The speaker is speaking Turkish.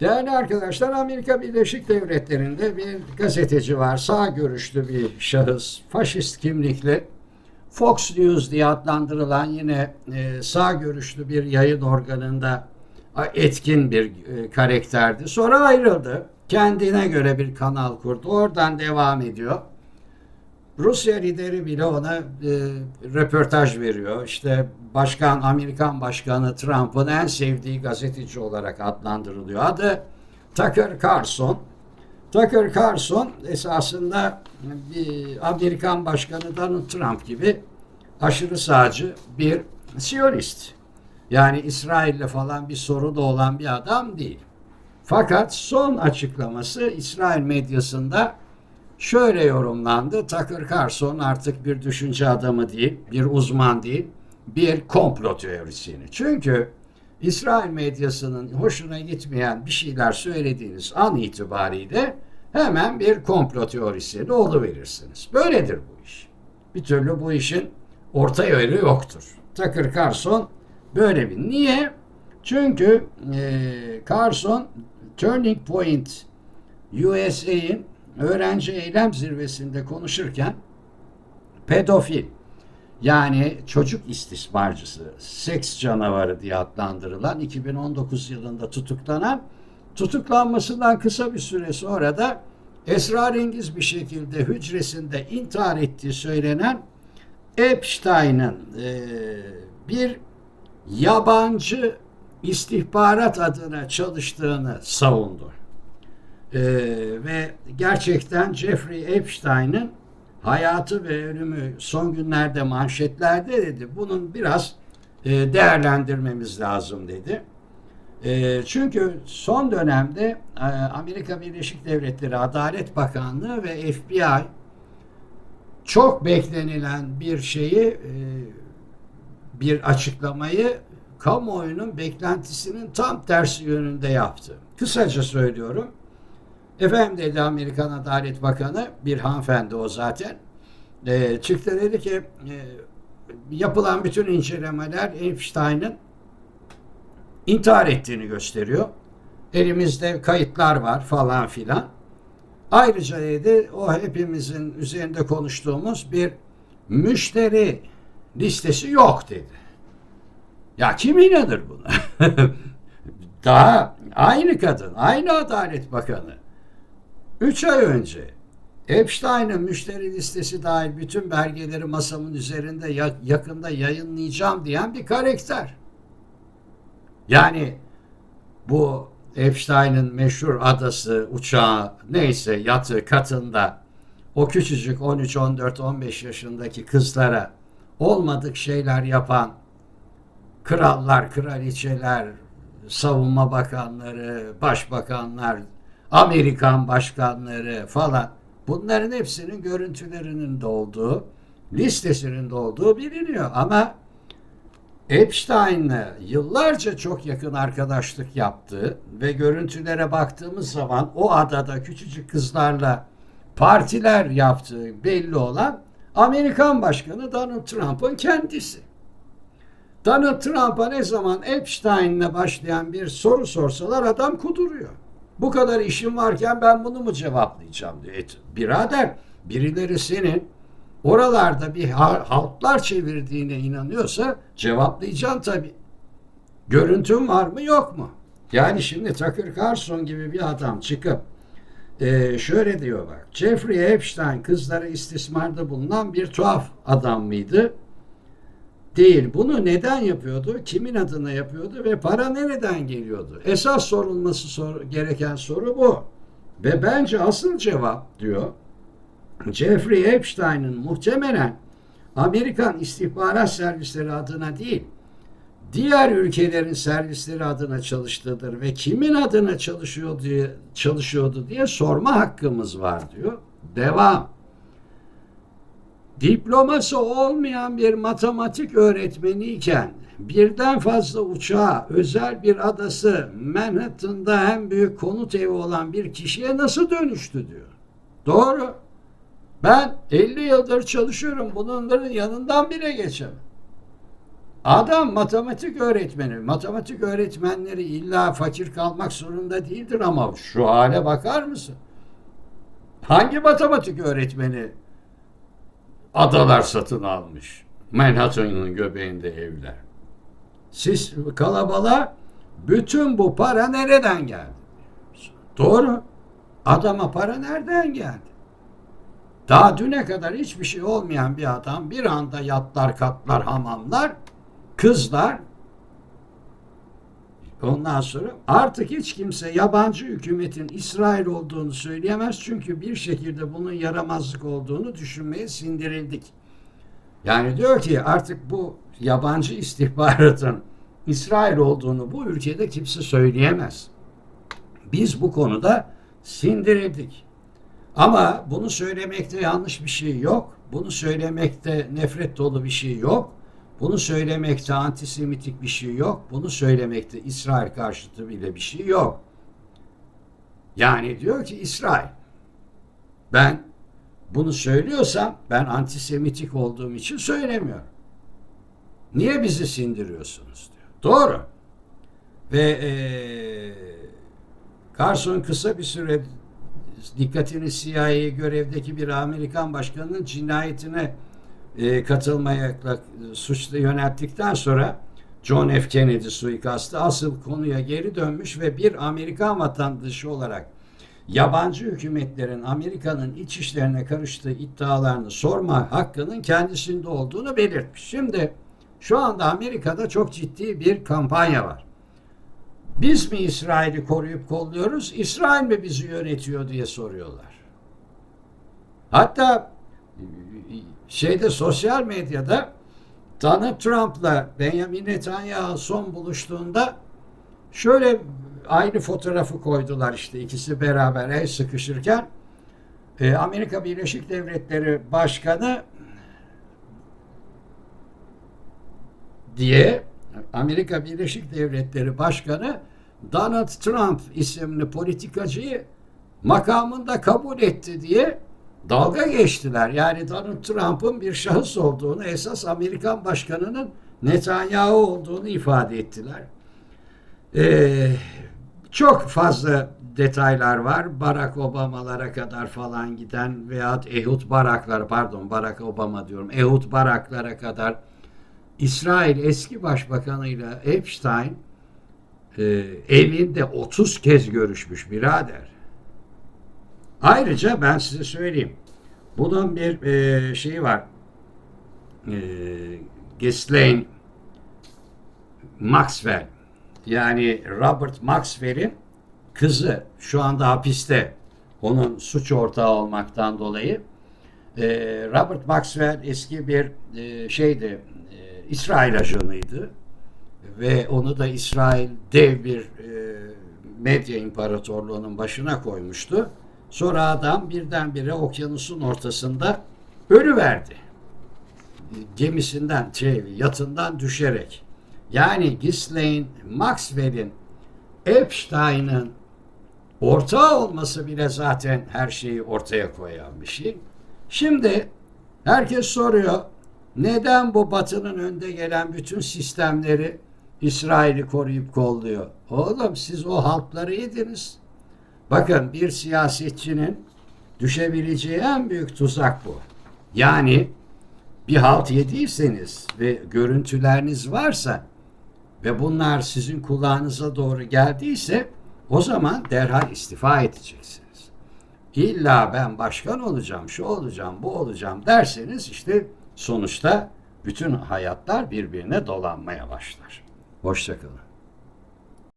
Değerli arkadaşlar Amerika Birleşik Devletleri'nde bir gazeteci var. Sağ görüşlü bir şahıs. Faşist kimlikli. Fox News diye adlandırılan yine e, sağ görüşlü bir yayın organında etkin bir e, karakterdi. Sonra ayrıldı. Kendine göre bir kanal kurdu. Oradan devam ediyor. Rusya lideri bile ona e, röportaj veriyor. İşte başkan, Amerikan başkanı Trump'ın en sevdiği gazeteci olarak adlandırılıyor. Adı Tucker Carlson. Tucker Carlson esasında bir Amerikan başkanı Donald Trump gibi aşırı sağcı bir siyonist. Yani İsrail'le falan bir sorunu olan bir adam değil. Fakat son açıklaması İsrail medyasında şöyle yorumlandı. Tucker Carlson artık bir düşünce adamı değil, bir uzman değil, bir komplo teorisyeni. Çünkü İsrail medyasının hoşuna gitmeyen bir şeyler söylediğiniz an itibariyle hemen bir komplo teorisyeni oluverirsiniz. Böyledir bu iş. Bir türlü bu işin orta yolu yoktur. Tucker Carlson böyle bir. Niye? Çünkü e, Carlson Turning Point USA'in öğrenci eylem zirvesinde konuşurken pedofil yani çocuk istismarcısı, seks canavarı diye adlandırılan 2019 yılında tutuklanan tutuklanmasından kısa bir süre sonra da esrarengiz bir şekilde hücresinde intihar ettiği söylenen Epstein'ın e, bir yabancı istihbarat adına çalıştığını savundu. Ee, ve gerçekten Jeffrey Epstein'ın hayatı ve ölümü son günlerde manşetlerde dedi. Bunun biraz e, değerlendirmemiz lazım dedi. E, çünkü son dönemde e, Amerika Birleşik Devletleri Adalet Bakanlığı ve FBI çok beklenilen bir şeyi e, bir açıklamayı kamuoyunun beklentisinin tam tersi yönünde yaptı. Kısaca söylüyorum. Efendim dedi Amerikan Adalet Bakanı, bir hanımefendi o zaten. E, çıktı dedi ki e, yapılan bütün incelemeler Epstein'ın intihar ettiğini gösteriyor. Elimizde kayıtlar var falan filan. Ayrıca dedi o hepimizin üzerinde konuştuğumuz bir müşteri listesi yok dedi. Ya kim inanır buna? Daha aynı kadın, aynı Adalet Bakanı. Üç ay önce Epstein'ın müşteri listesi dahil bütün belgeleri masamın üzerinde yakında yayınlayacağım diyen bir karakter. Yani bu Epstein'ın meşhur adası, uçağı, neyse yatı, katında o küçücük 13, 14, 15 yaşındaki kızlara olmadık şeyler yapan krallar, kraliçeler, savunma bakanları, başbakanlar, Amerikan başkanları falan bunların hepsinin görüntülerinin de olduğu, listesinin de olduğu biliniyor ama Epstein'le yıllarca çok yakın arkadaşlık yaptığı ve görüntülere baktığımız zaman o adada küçücük kızlarla partiler yaptığı belli olan Amerikan Başkanı Donald Trump'ın kendisi. Donald Trump'a ne zaman Epstein'le başlayan bir soru sorsalar adam kuduruyor. Bu kadar işim varken ben bunu mu cevaplayacağım diyor. Et, birader birileri senin oralarda bir halklar çevirdiğine inanıyorsa cevaplayacaksın tabi. Görüntün var mı yok mu? Yani şimdi Tucker Carlson gibi bir adam çıkıp e, şöyle diyor bak. Jeffrey Epstein kızlara istismarda bulunan bir tuhaf adam mıydı? Değil. Bunu neden yapıyordu? Kimin adına yapıyordu? Ve para nereden geliyordu? Esas sorulması sor gereken soru bu. Ve bence asıl cevap diyor Jeffrey Epstein'ın muhtemelen Amerikan istihbarat servisleri adına değil, diğer ülkelerin servisleri adına çalıştığıdır ve kimin adına çalışıyor diye çalışıyordu diye sorma hakkımız var diyor. Devam diploması olmayan bir matematik öğretmeniyken birden fazla uçağı, özel bir adası, Manhattan'da en büyük konut evi olan bir kişiye nasıl dönüştü diyor. Doğru. Ben 50 yıldır çalışıyorum. Bunların yanından bile geçemem. Adam matematik öğretmeni. Matematik öğretmenleri illa fakir kalmak zorunda değildir ama şu hale bakar mısın? Hangi matematik öğretmeni adalar satın almış? Manhattan'ın göbeğinde evler. Siz kalabalığa bütün bu para nereden geldi? Doğru. Adama para nereden geldi? Daha düne kadar hiçbir şey olmayan bir adam bir anda yatlar, katlar, hamamlar, kızlar. Ondan sonra artık hiç kimse yabancı hükümetin İsrail olduğunu söyleyemez. Çünkü bir şekilde bunun yaramazlık olduğunu düşünmeye sindirildik. Yani diyor ki artık bu yabancı istihbaratın İsrail olduğunu bu ülkede kimse söyleyemez. Biz bu konuda sindirildik. Ama bunu söylemekte yanlış bir şey yok. Bunu söylemekte nefret dolu bir şey yok. Bunu söylemekte antisemitik bir şey yok. Bunu söylemekte İsrail karşıtı bile bir şey yok. Yani diyor ki İsrail ben bunu söylüyorsam ben antisemitik olduğum için söylemiyorum. Niye bizi sindiriyorsunuz diyor. Doğru. Ve eee Carson kısa bir süre dikkatini CIA'ye görevdeki bir Amerikan başkanının cinayetine e, katılmaya suçlu yönelttikten sonra John F. Kennedy suikastı asıl konuya geri dönmüş ve bir Amerikan vatandaşı olarak yabancı hükümetlerin Amerika'nın iç işlerine karıştığı iddialarını sorma hakkının kendisinde olduğunu belirtmiş. Şimdi şu anda Amerika'da çok ciddi bir kampanya var. Biz mi İsrail'i koruyup kolluyoruz, İsrail mi bizi yönetiyor diye soruyorlar. Hatta şeyde sosyal medyada Donald Trump'la Benjamin Netanyahu son buluştuğunda şöyle aynı fotoğrafı koydular işte ikisi beraber el sıkışırken. E, Amerika Birleşik Devletleri Başkanı diye Amerika Birleşik Devletleri Başkanı Donald Trump isimli politikacıyı makamında kabul etti diye dalga geçtiler. Yani Donald Trump'ın bir şahıs olduğunu, esas Amerikan başkanının Netanyahu olduğunu ifade ettiler. Ee, çok fazla detaylar var. Barack Obama'lara kadar falan giden veya Ehud Baraklar, pardon Barack Obama diyorum, Ehud Baraklara kadar İsrail eski başbakanıyla Epstein e, evinde 30 kez görüşmüş birader. Ayrıca ben size söyleyeyim. Bunun bir e, şeyi var. E, Ghislaine Maxwell yani Robert Maxwell'in kızı şu anda hapiste. Onun suç ortağı olmaktan dolayı. E, Robert Maxwell eski bir e, şeydi, e, İsrail ajanıydı ve onu da İsrail dev bir e, medya imparatorluğunun başına koymuştu. Sonra adam birdenbire okyanusun ortasında ölüverdi. Gemisinden, şey, yatından düşerek. Yani Ghislaine Maxwell'in Epstein'ın ortağı olması bile zaten her şeyi ortaya koyan bir şey. Şimdi herkes soruyor neden bu batının önde gelen bütün sistemleri İsrail'i koruyup kolluyor? Oğlum siz o halkları yediniz. Bakın bir siyasetçinin düşebileceği en büyük tuzak bu. Yani bir halt yediyseniz ve görüntüleriniz varsa ve bunlar sizin kulağınıza doğru geldiyse o zaman derhal istifa edeceksiniz. İlla ben başkan olacağım, şu olacağım, bu olacağım derseniz işte sonuçta bütün hayatlar birbirine dolanmaya başlar. Hoşçakalın.